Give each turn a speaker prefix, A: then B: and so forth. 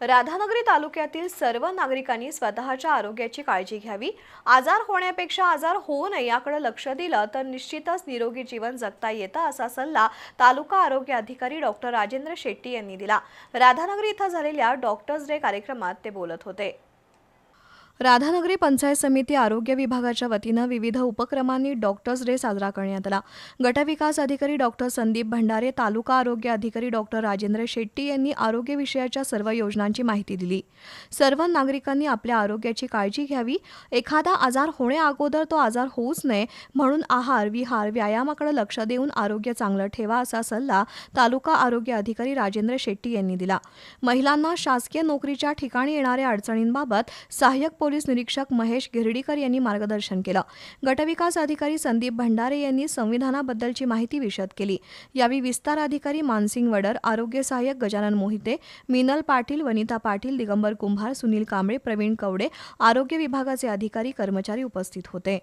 A: राधानगरी तालुक्यातील सर्व नागरिकांनी स्वतःच्या आरोग्याची काळजी घ्यावी. आजार होण्यापेक्षा आजार होऊ नये याकडे लक्ष दिलं तर निश्चितच निरोगी जीवन जगता येतं असा सल्ला तालुका आरोग्य अधिकारी डॉक्टर राजेंद्र शेट्टी यांनी दिला. राधानगरी इथं झालेल्या डॉक्टर्स डे कार्यक्रमात ते बोलत होते. राधानगरी पंचायत समिती आरोग्य विभागाच्या वतीनं विविध उपक्रमांनी डॉक्टर्स डे साजरा करण्यात आला. गटविकास अधिकारी डॉक्टर संदीप भंडारे तालुका आरोग्य अधिकारी डॉक्टर राजेंद्र शेट्टी यांनी आरोग्य विषयाच्या सर्व योजनांची माहिती दिली. सर्व नागरिकांनी आपल्या आरोग्याची काळजी घ्यावी. एखादा आजार होण्याअगोदर तो आजार होऊच नये म्हणून आहार विहार व्यायामाकडे लक्ष देऊन आरोग्य चांगलं ठेवा असा सल्ला तालुका आरोग्य अधिकारी राजेंद्र शेट्टी यांनी दिला. महिलांना शासकीय नोकरीच्या ठिकाणी येणाऱ्या अडचणींबाबत सहाय्यक पोलीस निरीक्षक महेश गिरडीकर यांनी मार्गदर्शन केलं. गटविकास अधिकारी संदीप भंडारे यांनी संविधानाबद्दलची माहिती विशद केली. यावेळी विस्तार अधिकारी मानसिंग वडर आरोग्य सहाय्यक गजानन मोहिते मिनल पाटील वनिता पाटील दिगंबर कुंभार सुनील कांबळे प्रवीण कवडे आरोग्य विभागाचे अधिकारी कर्मचारी उपस्थित होते.